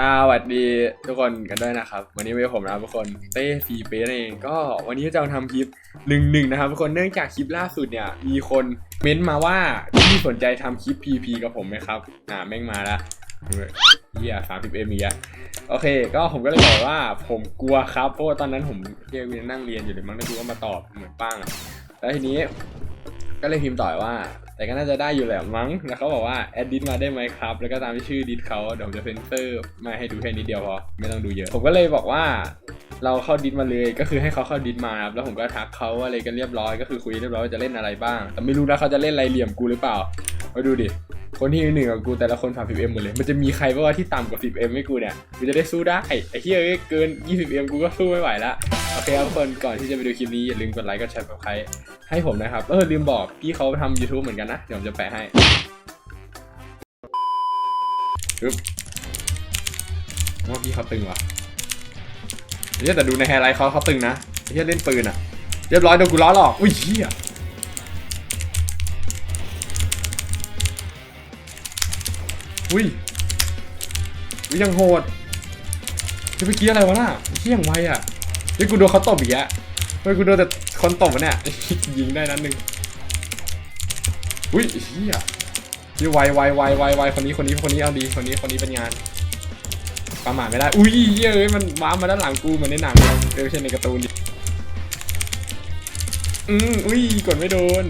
สวัสดีทุกคนกันด้วยนะครับ วันนี้เป็นผมนะครับทุกคนเต้ฟีเป้นั่นเองก็วันนี้จะมาทำคลิปหนึ่งหนึ่งนะครับทุกคนเนื่องจากคลิปล่าสุดเนี่ยมีคนเม้นต์มาว่าพี่สนใจทำคลิป PP กับผมไหมครับอ่าแม่งมาละเฮียสามสิบเอ็มอีกอะโอเค ก็ผมก็เลยบอกว่าผมกลัวครับเพราะว่าตอนนั้นผมเรียนนั่งเรียนอยู่เลยมั้งแล้วกูก็มาตอบเหมือนป้างแล้วทีนี้ ก็เลยพิมพ์ต่อว่า แต่ก็น่าจะได้อยู่แหละมั้ง แล้วเขาบอกว่าแอดดิสมาได้ไหมครับ แล้วก็ตามที่ชื่อดิสเขาเดี๋ยวผมจะเซนเซอร์มาให้ดูแค่นิดเดียวพอ ไม่ต้องดูเยอะ ผมก็เลยบอกว่าเราเข้าดิสมาเลย ก็คือให้เขาเข้าดิสมาครับ แล้วผมก็ทักเขาอะไรกันเรียบร้อย ก็คือคุยเรียบร้อยว่าจะเล่นอะไรบ้าง แต่ไม่รู้นะเขาจะเล่นอะไรเหลี่ยมกูหรือเปล่า มาดูดิ คนที่หนึ่งกับกูแต่ละคน 30m หมดเลย มันจะมีใครบ้างวะที่ต่ำกว่า 10m ให้กูเนี่ยกูจะได้สู้ได้ไอ้เหี้ยเอ้ยเกิน 20m กูก็สู้ไม่ไหวละโอเคครับคนก่อนที่จะไปดูคลิปนี้อย่าลืมกดไลค์กดแชร์กับใครให้ผมนะครับ เออลืมบอกพี่เขาทำ YouTube เหมือนกันนะเดี๋ยวผมจะแปะให้ปึ๊บว่าพี่เขาตึงว่ะเฮียแต่ดูในไฮไลท์เขาเขาตึงนะเฮียเล่นปืนอะ เรียบร้อยโดนกูล้อหลอก อุ้ยเฮีย อุ้ยอุ้ยยังโหดจะไปเกี้ยอะไรวะน่ะเฮียอย่างไวอะเฮ้ยกูโดนเขาตบอีกแล้วเฮ้ยกูโดนแต่คนตบวะเนี่ยยิงได้นัดหนึ่งอุ้ยเฮียนี่ไวไวไวไวไวคนนี้คนนี้คนนี้เอาดีคนนี้คนนี้เป็นงานประมาทไม่ได้อุ้ยเฮ้ยเอ้ยมันว้ามาด้านหลังกูเหมือนในหนังเออไม่ใช่ในการ์ตูนดิอืมอุ้ยกดไม่โดน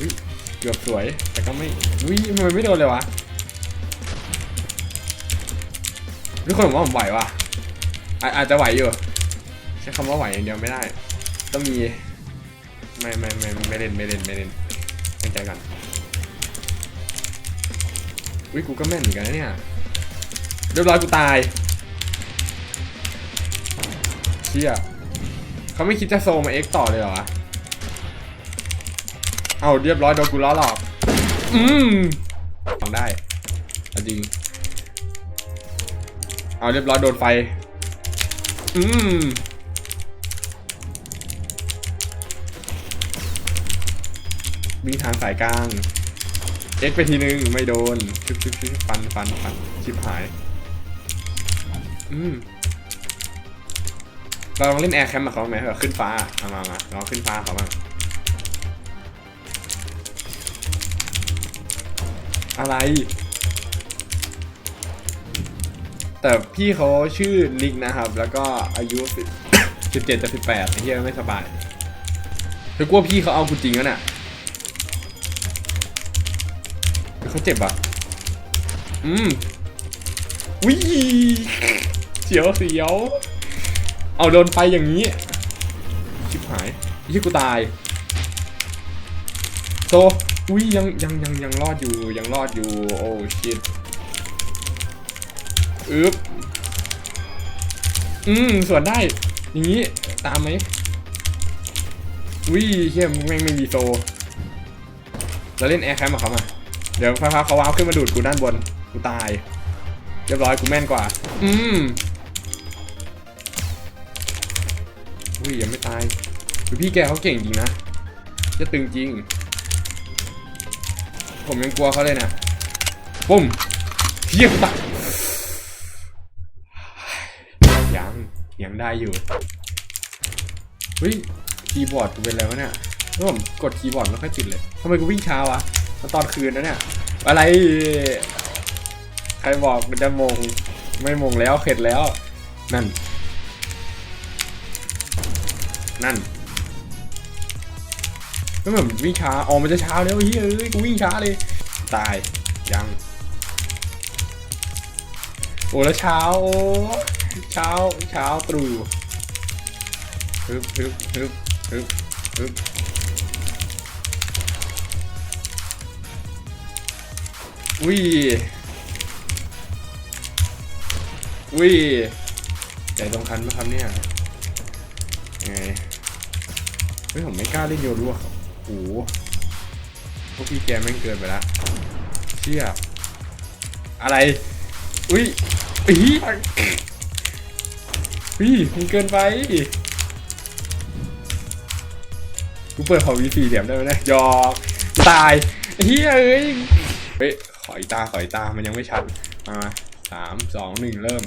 อุ้ย เกือบสวย แต่ก็ไม่อุ้ยทำไมไม่โดนเลยวะทุกคนผมว่าผมไหววะอาจจะไหวอยู่ใช้คำว่าไหวอย่างเดียวไม่ได้ ต้องมี ไม่ไม่ไม่ไม่เล่นไม่เล่นไม่เล่นตั้งใจกันอุ้ยกูก็แม่นเหมือนกันนะเนี่ยเรียบร้อยกูตายเชี่ยเขาไม่คิดจะโซมาเอ็กต่อเลยเหรอ เอาเรียบร้อยโดนกูล้อหลอก อืมลองได้เอาจริง เอาเรียบร้อยโดนไฟ อืมวิ่งทางสายกลาง เอ็กไปทีนึง ไม่โดนชึบชึบชึบฟันฟันฟันชิบหาย อืมเราลองเล่นแอร์แคมป์กับเขาไหมแบบขึ้นฟ้าเอามามาลองขึ้นฟ้าเขาบ้าง อะไร แต่พี่เขาชื่อนิกนะครับ แล้วก็อายุสิบเจ็ดจะสิบแปดไอ้เหี้ยไม่สบายคือกลัวพี่เขาเอากูจริงแล้วน่ะเขาเจ็บอะ อืมวิเสียวเสียว เอาโดนไปอย่างนี้ ชิบหายยี่กูตาย โซ อุ้ยยังยังยังยังรอดอยู่ยังรอดอยู่โอ้ชิตอึ๊บอืมส่วนได้ อย่างนี้ตามไหมวิเฮียแม่งไม่มีโซเราเล่นแอร์แคมป์กับเขามาเดี๋ยวฟ้าเขาว้าวขึ้นมาดูดกูด้านบนกูตายเรียบร้อยกูแม่นกว่า อืมอุ้ยยังไม่ตายพี่แกเขาเก่งจริงนะจะตึงจริง ผมยังกลัวเขาเลยนะปุ้มเฮียกูตายยังยังได้อยู่เฮ้ยคีย์บอร์ดเป็นอะไรวะเนี่ยเมื่ผมกดคีย์บอร์ดไม่ค่อยติดเลยทำไมกูวิ่งช้าวะมาตอนคืนนะเนี่ยอะไร ใครบอกมันจะมงไม่มงแล้วเข็ดแล้ว นั่น นั่น ไม่เหมือนวิ่งช้าออกมันจะช้าแล้วเฮ้ยเอ้ยกูวิ่งช้าเลย ตาย ยัง โอ้แล้วเช้าโอ้เช้าเช้าตรู่ฮึบฮึบฮึบฮึบฮึบอุ้ยอุ้ยใจตรงคันไหมครับเนี่ยไงเฮ้ยผมไม่กล้าเล่นโยรู้อะโอ้ โหพวกพี่แกแม่งเกินไปละเชี่ยอะไร อุ้ยอีอุ้ยมันเกินไปกูเปิดขอวีซีเสียมได้ไหมเนะยอกตายเฮ้ยเอ้ยเฮ้ยขออีตาขออีตามันยังไม่ชัดมาสามสองหนึ่งเริ่ม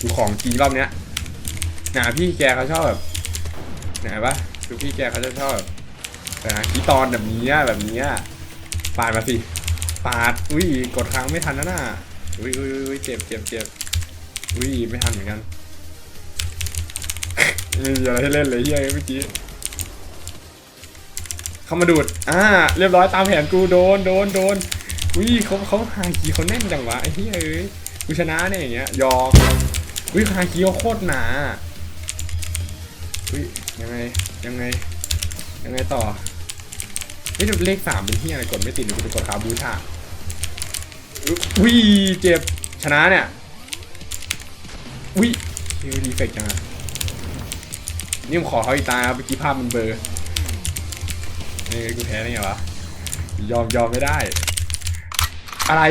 ดูของจริงรอบเนี้ยหนาพี่แกเขาชอบแบบ ไหนปะดูพี่แกเขาจะชอบแบบแต่นะขี้ตอนแบบนี้แบบนี้ปาดมาสิปาดอุ้ยกดค้างไม่ทันนะน่ะอุ้ยอุ้ยอุ้ยเจ็บเจ็บเจ็บอุ้ยไม่ทันเหมือนกันไม่มีอะไรให้เล่นเลยเฮียเมื่อกี้เข้ามาดูดอ่าเรียบร้อยตามแผนกูโดนโดนโดนอุ้ยเขาเขาหางคีเขาแน่นจังวะไอ้เหี้ยเอ้ยกูชนะเนี่ยอย่างเงี้ยยอมอุ้ยหางคีเขาโคตรหนา อุ้ยยังไงยังไงยังไงต่อเฮ้ยเลขสามเป็นเหี้ยอะไรกดไม่ติดเดี๋ยวกูจะกดคาบูชาอุ้ยเจ็บชนะเนี่ยอุ้ยเฮ้ยดีเฟกต์จังอะนี่ผมขอเขาอีกตาครับเมื่อกี้ภาพมันเบลอร์นี่กูแพ้ได้ไงวะยอมยอมไม่ได้ อะไร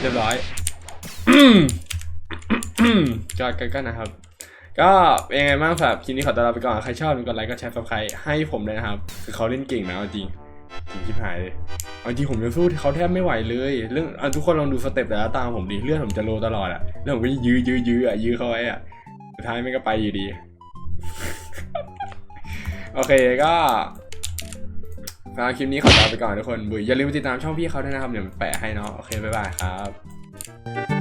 เรียบร้อยอืมอืมก็ก็ก็นะครับ ก็เป็นไงบ้างสำหรับคลิปนี้ขอตัวลาไปก่อน ใครชอบกดไลค์กดแชร์ซับสไครต์ให้ผมเลยนะครับ คือเขาเล่นเก่งนะเอาจริงจริงชิบหายเลยเอาจริงผมยังสู้เขาแทบไม่ไหวเลย เรื่องอทุกคนลองดูสเต็ปแต่ละตามผมดิเลือดผมจะโลตลอดอะเรื่องผมก็ยื้อยื้อยื้ออะยื้อเขาไว้อะสุดท้ายไม่ก็ไปอยู่ดี โอเคก็สำหรับคลิปนี้ขอลาไปก่อนทุกคนบุยอย่าลืมติดตามช่องพี่เขาด้วยนะครับเดี๋ยวแปะให้เนาะโอเคบ๊ายบายครับ